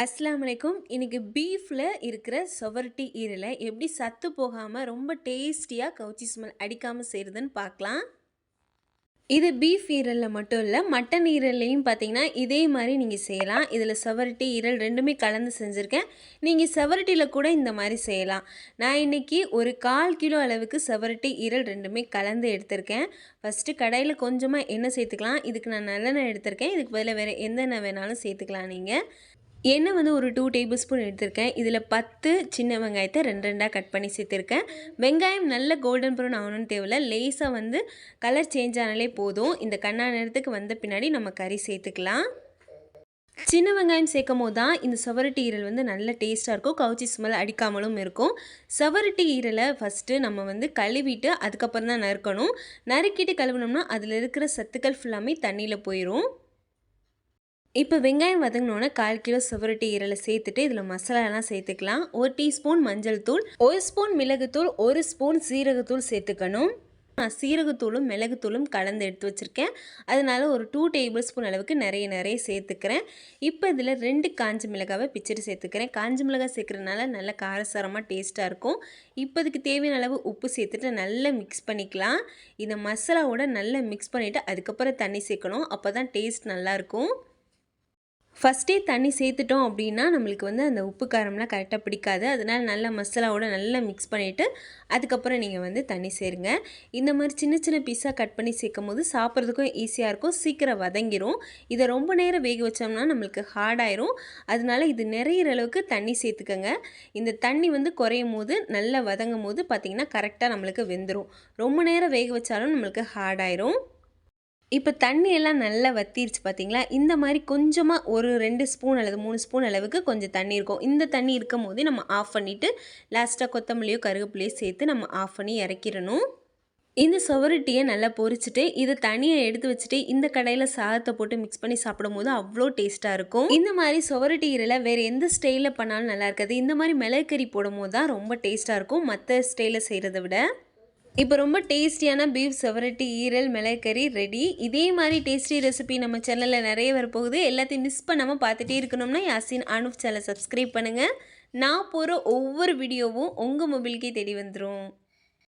அஸ்லாம் வலைக்கும் இன்றைக்கி பீஃபில் இருக்கிற சொவர்ட்டி ஈரலை எப்படி சத்து போகாமல் ரொம்ப டேஸ்டியாக கவுச்சி ஸ்மெல் அடிக்காமல் செய்கிறதுன்னு பார்க்கலாம். இது பீஃப் ஈரலில் மட்டும் இல்லை மட்டன் ஈரல்லையும் பார்த்தீங்கன்னா இதே மாதிரி நீங்கள் செய்யலாம். இதில் செவரட்டி ஈரல் ரெண்டுமே கலந்து செஞ்சுருக்கேன். நீங்கள் செவரட்டியில் கூட இந்த மாதிரி செய்யலாம். நான் இன்றைக்கி ஒரு கால் கிலோ அளவுக்கு செவரட்டி ஈரல் ரெண்டுமே கலந்து எடுத்திருக்கேன். ஃபஸ்ட்டு கடையில் கொஞ்சமாக எண்ணெய் சேர்த்துக்கலாம். இதுக்கு நான் நல்லெண்ணெய் எடுத்திருக்கேன். இதுக்கு பதிலாக வேறு எந்த எண்ணெய் வேணாலும் சேர்த்துக்கலாம் நீங்கள் எண்ணெய் வந்து ஒரு டூ டேபிள் ஸ்பூன் எடுத்திருக்கேன். இதில் பத்து சின்ன வெங்காயத்தை ரெண்டு ரெண்டாக கட் பண்ணி சேர்த்துருக்கேன். வெங்காயம் நல்ல கோல்டன் ப்ரௌன் ஆகணும்னு தேவையில்ல. லேஸாக வந்து கலர் சேஞ்ச் ஆனாலே போதும். இந்த கண்ணா நேரத்துக்கு வந்த பின்னாடி நம்ம கறி சேர்த்துக்கலாம். சின்ன வெங்காயம் சேர்க்கும் போது தான் இந்த சவரட்டி ஈரல் வந்து நல்ல டேஸ்ட்டாக இருக்கும். கவுச்சி ஸ்மெல் அடிக்காமலும் இருக்கும். சவரட்டி ஈரலை ஃபஸ்ட்டு நம்ம வந்து கழுவிட்டு அதுக்கப்புறம் தான் நறுக்கணும். நறுக்கிட்டு கழுவினோம்னா அதில் இருக்கிற சத்துக்கள் ஃபுல்லாமே தண்ணியில் போயிடும் இப்போ வெங்காயம் வதங்கினோன்னே கால் கிலோ சுவரட்டி ஈரலை சேர்த்துட்டு இதில் மசாலாலாம் சேர்த்துக்கலாம். ஒரு டீஸ்பூன் மஞ்சள் தூள் ஒரு ஸ்பூன் மிளகுத்தூள் ஒரு ஸ்பூன் சீரகத்தூள் சேர்த்துக்கணும். நான் சீரகத்தூளும் மிளகுத்தூளும் கலந்து எடுத்து வச்சுருக்கேன். அதனால் ஒரு டூ டேபிள் ஸ்பூன் அளவுக்கு நிறைய நிறைய சேர்த்துக்கிறேன். இப்போ இதில் ரெண்டு காஞ்ச மிளகாவை பிச்சுட்டு சேர்த்துக்கிறேன். காஞ்சி மிளகாய் சேர்க்குறதுனால நல்ல காரசாரமாக டேஸ்ட்டாக இருக்கும். இப்போதுக்கு தேவையான அளவு உப்பு சேர்த்துட்டு நல்லா மிக்ஸ் பண்ணிக்கலாம். இந்த மசாலாவோட நல்லா மிக்ஸ் பண்ணிவிட்டு அதுக்கப்புறம் தண்ணி சேர்க்கணும். அப்போ தான் டேஸ்ட் நல்லாயிருக்கும் ஃபஸ்ட்டே தண்ணி சேர்த்துட்டோம் அப்படின்னா நம்மளுக்கு வந்து அந்த உப்பு காரம்லாம் கரெக்டாக பிடிக்காது. அதனால் நல்லா மசாலாவோட நல்லா மிக்ஸ் பண்ணிவிட்டு அதுக்கப்புறம் நீங்கள் வந்து தண்ணி சேருங்க. இந்த மாதிரி சின்ன சின்ன பீஸாக கட் பண்ணி சேர்க்கும் போது சாப்பிட்றதுக்கும் ஈஸியாக இருக்கும். சீக்கிரம் வதங்கிரும். இதை ரொம்ப நேரம் வேக வச்சோம்னா நம்மளுக்கு ஹார்டாயிரும் அதனால இது நிறையிற அளவுக்கு தண்ணி சேர்த்துக்கோங்க. இந்த தண்ணி வந்து குறையும் போது நல்லா வதங்கும் போது பார்த்திங்கன்னா கரெக்டாக நம்மளுக்கு வெந்துடும் ரொம்ப நேரம் வேக வச்சாலும் நம்மளுக்கு ஹார்டாயிரும் இப்போ தண்ணி எல்லாம் நல்லா வத்திருச்சு பார்த்தீங்களா இந்த மாதிரி கொஞ்சமாக ஒரு ரெண்டு ஸ்பூன் அல்லது மூணு ஸ்பூன் அளவுக்கு கொஞ்சம் தண்ணி இருக்கும். இந்த தண்ணி இருக்கும் போதே நம்ம ஆஃப் பண்ணிவிட்டு லாஸ்ட்டாக கொத்தமல்லியோ கருவேப்பிலையோ சேர்த்து நம்ம ஆஃப் பண்ணி இறக்கிடணும். இந்த சுவரட்டியை நல்லா பொரிச்சிட்டு இதை தனியாக எடுத்து வச்சுட்டு இந்த கடையில் சாதத்தை போட்டு மிக்ஸ் பண்ணி சாப்பிடும் போது அவ்வளோ டேஸ்ட்டாக இருக்கும். இந்த மாதிரி சுவரட்டி ஈரலை வேறு எந்த ஸ்டைலில் பண்ணாலும் நல்லா இருக்காது. இந்த மாதிரி மிளகறி போடும் போது தான் ரொம்ப டேஸ்ட்டாக இருக்கும். மற்ற ஸ்டைலில் செய்கிறத விட. இப்போ ரொம்ப டேஸ்டியான பீஃப் செவரட்டி ஈரல் மிளகறி ரெடி இதே மாதிரி டேஸ்டி ரெசிபி நம்ம சேனலில் நிறைய வரப்போகுது. எல்லாத்தையும் மிஸ் பண்ணாமல் பார்த்துட்டே இருக்கணும்னா யாசின் அனுப் சேனலை சப்ஸ்கிரைப் பண்ணுங்கள் நான் போகிற ஒவ்வொரு வீடியோவும் உங்கள் மொபைலுக்கே தேடி வந்துடும்